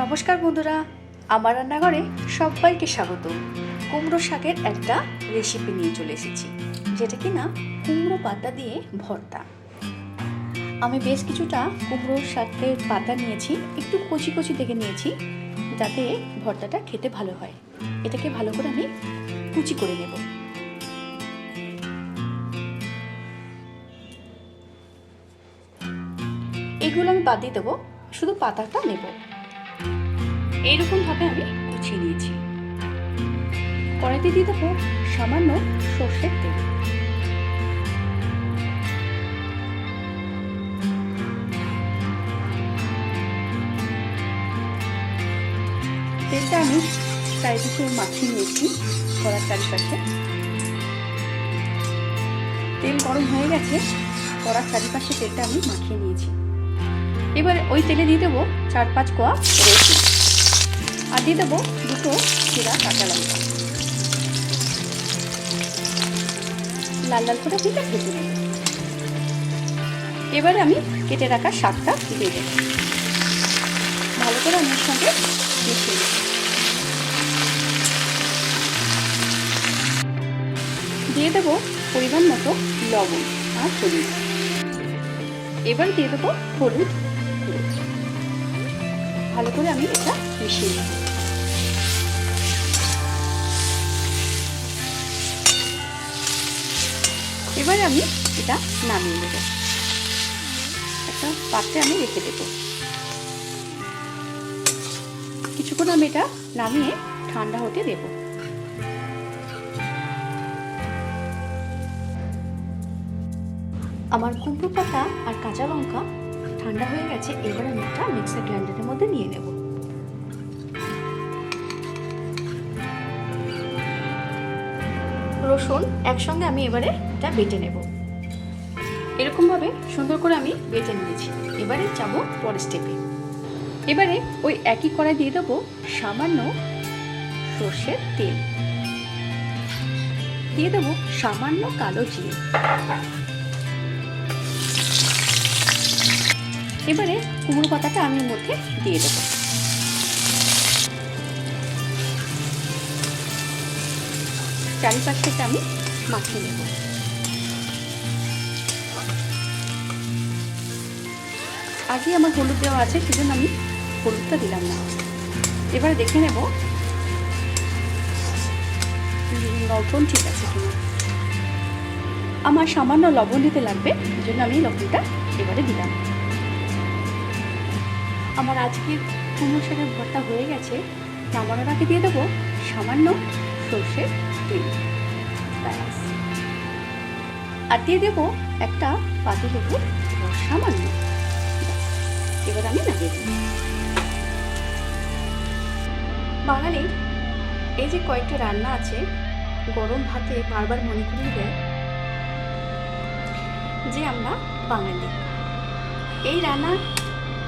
নমস্কার বন্ধুরা, আমার রান্নাঘরে সবাইকে স্বাগত। কুমড়ো শাকের একটা রেসিপি নিয়ে চলে এসেছি, যেটা কি না, কুমড়ো পাতা দিয়ে ভর্তা। আমি বেশ কিছুটা কুমড়ো শাকের পাতা নিয়েছি, একটু কচি কচি থেকে নিয়েছি, যাতে ভর্তাটা খেতে ভালো হয়। এটাকে ভালো করে আমি কুচি করে নেব। এগুলো আমি বাদ দিয়ে দেবো, শুধু পাতাটা নেব। এইরকমভাবে আমি গুছিয়ে নিয়েছি। কড়াইতে দিয়ে দেবো সামান্য সর্ষের তেল। তেলটা আমি চারিদিকে মাখিয়ে নিয়েছি কড়ার চারিপাশে। তেল গরম হয়ে গেছে, কড়ার চারিপাশে তেলটা আমি মাখিয়ে নিয়েছি। এবার ওই তেলে দিয়ে দেবো চার পাঁচ কোয়া রসুন। দিয়ে দেবো দুটো চেরা কাঁচা লঙ্কা। লাল লাল করে দিয়ে ভেজে এবারে আমি কেটে রাখা শাকটা দিয়ে দেবো। ভালো করে আমি এর সঙ্গে মিশিয়ে দেবো দিয়ে দেবো পরিমাণ মতো লবণ আর হলুদ। এবার দিয়ে দেবো হলুদ। ভালো করে আমি এটা মিশিয়ে নেব। এবারে আমি এটা নামিয়ে নেব। একটা পাত্রে আমি রেখে দেব। কিছুক্ষণ আমি এটা নামিয়ে ঠান্ডা হতে দেব। আমার কুমড়ো পাতা আর কাঁচা লঙ্কা ঠান্ডা হয়ে গেছে, এবার আমি একটা মিক্সার গ্রাইন্ডারের মধ্যে নিয়ে নেব। রসুন একসঙ্গে আমি এবারে এটা বেটে নেব। এরকমভাবে সুন্দর করে আমি বেটে নিয়েছি। এবারে যাব পরের স্টেপে এবারে ওই একই কড়াই দিয়ে দেবো সামান্য সর্ষের তেল। দিয়ে দেবো সামান্য কালো জিরে। এবারে কুমড়ো পাতাটা আমি মধ্যে দিয়ে দেবো। চারিপাশ থেকে আমি মাখিয়ে নেব। আগে আমার হলুদ দেওয়া আছে, সেজন্য আমি হলুদটা দিলাম না। এবারে দেখে নেব লবণ ঠিক আছে কিনা। আমার সামান্য লবণ দিতে লাগবে জন্য আমি লবণটা এবারে দিলাম। আমার আজকের কুমড়ো শাকের ভর্তা হয়ে গেছে নামানোর আগে দিয়ে দেবো সামান্য সর্ষের তেল ব্যাস আর দিয়ে দেবো একটা পাতি রস সামান্য। এবার আমি নামিয়ে দেব বাঙালির এই যে কয়েকটা রান্না আছে, গরম ভাতে বারবার মনে করিয়ে দেয় যে আমরা বাঙালি। এই রান্না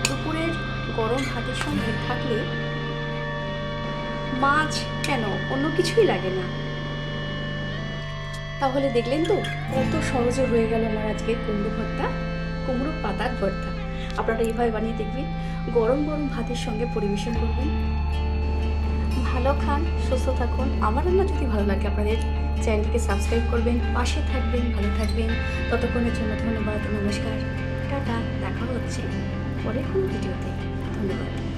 দুপুরের গরম ভাতের সঙ্গে থাকলে মাছ কেন? অন্য কিছুই লাগে না। তাহলে দেখলেন তো, কত সহজে হয়ে গেল আমার আজকে কুমড়ো ভর্তা, কুমড়ো পাতার ভর্তা। আপনারা এইভাবে বানিয়ে দেখবেন, গরম গরম ভাতের সঙ্গে পরিবেশন করবেন। ভালো খান, সুস্থ থাকুন। আমার রান্না যদি ভালো লাগে আপনাদের, চ্যানেলটিকে সাবস্ক্রাইব করবেন, পাশে থাকবেন, ভালো থাকবেন। ততক্ষণের জন্য ধন্যবাদ, নমস্কার। টাটা, দেখা হচ্ছে পরে কোনো ভিডিওতে। ধন্যবাদ।